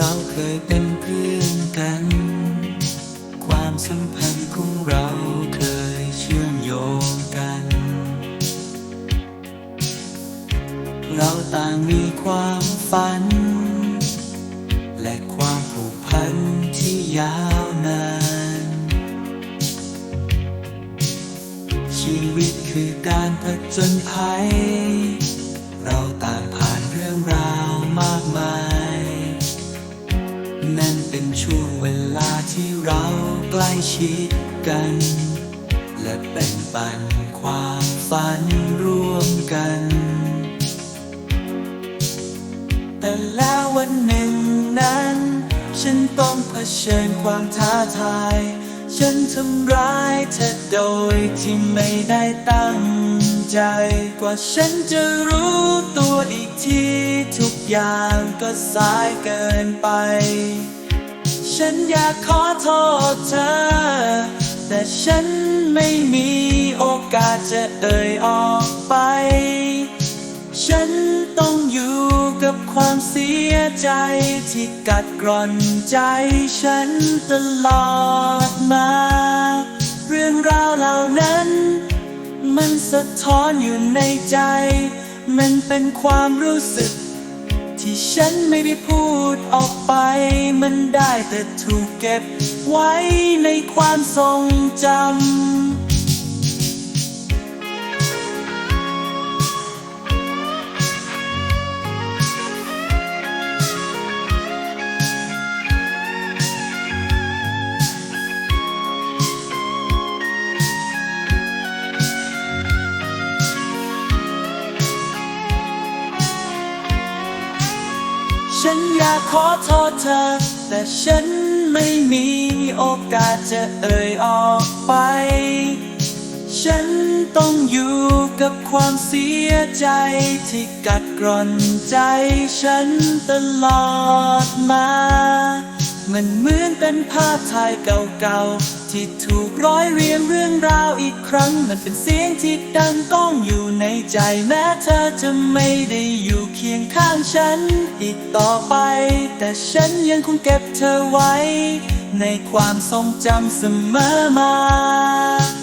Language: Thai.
เราเคยเป็นเพื่อนกัน ความสัมพันธ์ของเราเคยเชื่อมโยงกัน เราต่างมีความฝัน และความผูกพันที่ยาวนาน ชีวิตคือการผจญภัย เราต่างผ่านเรื่องราวมากมาย เป็นช่วงเวลาที่เราใกล้ชิดกัน และแบ่งปันความฝันร่วมกัน แต่แล้ววันหนึ่งนั้น ฉันต้องเผชิญความท้าทาย ฉันทำร้ายเธอโดยที่ไม่ได้ตั้งใจ กว่าฉันจะรู้ตัวอีกที ทุกอย่างก็สายเกินไป ฉันอยากขอโทษเธอ แต่ฉันไม่มีโอกาสจะเอ่ยออกไป ฉันต้องอยู่กับความเสียใจที่กัดกร่อนใจฉันตลอดมา เรื่องราวเหล่านั้น มันสะท้อนอยู่ในใจ มันเป็นความรู้สึก ที่ฉันไม่ได้พูดออกไป มันได้แต่ถูกเก็บไว้ในความทรงจำ ฉันอยากขอโทษเธอ แต่ฉันไม่มีโอกาสจะเอ่ยออกไป ฉันต้องอยู่กับความเสียใจที่กัดกร่อนใจฉันตลอดมา มันเหมือนเป็นภาพถ่ายเก่าๆ ที่ถูกร้อยเรียงเรื่องราวอีกครั้ง มันเป็นเสียงที่ดังก้องอยู่ในใจแม้เธอจะไม่ได้อยู่เคียงข้างฉัน อีกต่อไป แต่ฉันยังคงเก็บเธอไว้ ในความทรงจำเสมอมา